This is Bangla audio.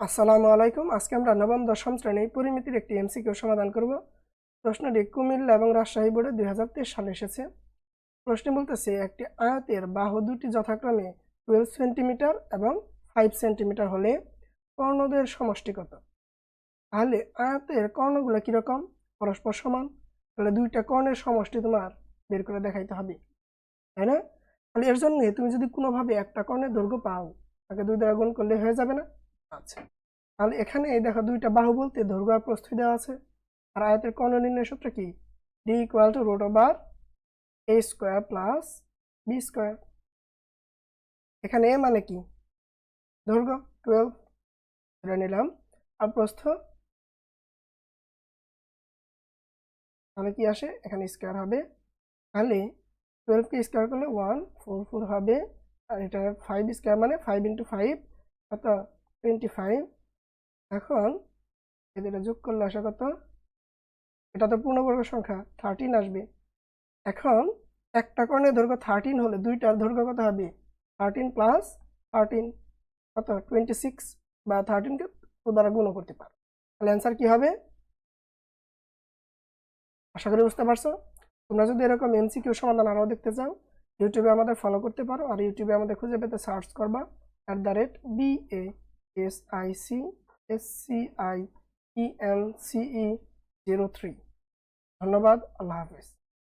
আসসালামু আলাইকুম। আজকে আমরা নবম, দশম শ্রেণি পরিমিতির একটি এমসিকিউ সমাধান করব। প্রশ্নটি কুমিল্লা এবং রাজশাহী বোর্ডে দুই হাজার তেইশ সালে এসেছে। প্রশ্ন বলতেছে, একটি আয়াতের বাহু দুটি যথাক্রমে টুয়েলভ সেন্টিমিটার এবং ফাইভ সেন্টিমিটার হলে কর্ণদের সমষ্টি কত? তাহলে আয়াতের কর্ণগুলো কীরকম? পরস্পর সমান। তাহলে দুইটা কর্ণের সমষ্টি তোমার বের করে দেখাইতে হবে। তাই না? তাহলে এর জন্য তুমি যদি কোনোভাবে একটা কর্ণের দৈর্ঘ্য পাও, তাকে দুই দ্বারা গুণ করলে হয়ে যাবে না। আচ্ছা। তাহলে এখানে এই দেখো দুইটা বাহু বলতে দৈর্ঘ্য আর প্রস্থ দেওয়া আছে। আর আয়তের কর্ণ নির্ণয় সূত্র কি? D equal to root over A square plus B square এখানে এ মানে কি? দৈর্ঘ্য টুয়েলভ ধরে নিলাম। আর প্রস্থ? তাহলে কি আসে? এখানে স্কোয়ার হবে। তাহলে টুয়েলভকে স্কোয়ার করলে ওয়ান ফোর ফোর হবে। আর এটা ফাইভ স্কোয়ার মানে ফাইভ ইন্টু ফাইভ কত টোয়েন্টি ফাইভ এখন এদের যোগ করলে আসা কত? এটা তো পূর্ণবর্গ সংখ্যা থার্টিন আসবে। এখন একটা কর্ণের দৈর্ঘ্য থার্টিন হলে দুইটার দৈর্ঘ্য কত হবে? থার্টিন প্লাস থার্টিন কত? টোয়েন্টি সিক্স বা থার্টিনকে তো দ্বারা গুণ করতে পারো। তাহলে অ্যান্সার কি হবে? আশা করি বুঝতে পারছ? তোমরা যদি এরকম এমসিকিউ সমাধান আরও দেখতে চাও ইউটিউবে আমাদের ফলো করতে পারো, আর ইউটিউবে আমাদের খুঁজে পেতে সার্চ করবা at the rate B A S I C S C I E N C E zero three ধন্যবাদ আল্লাহ হাফিজ।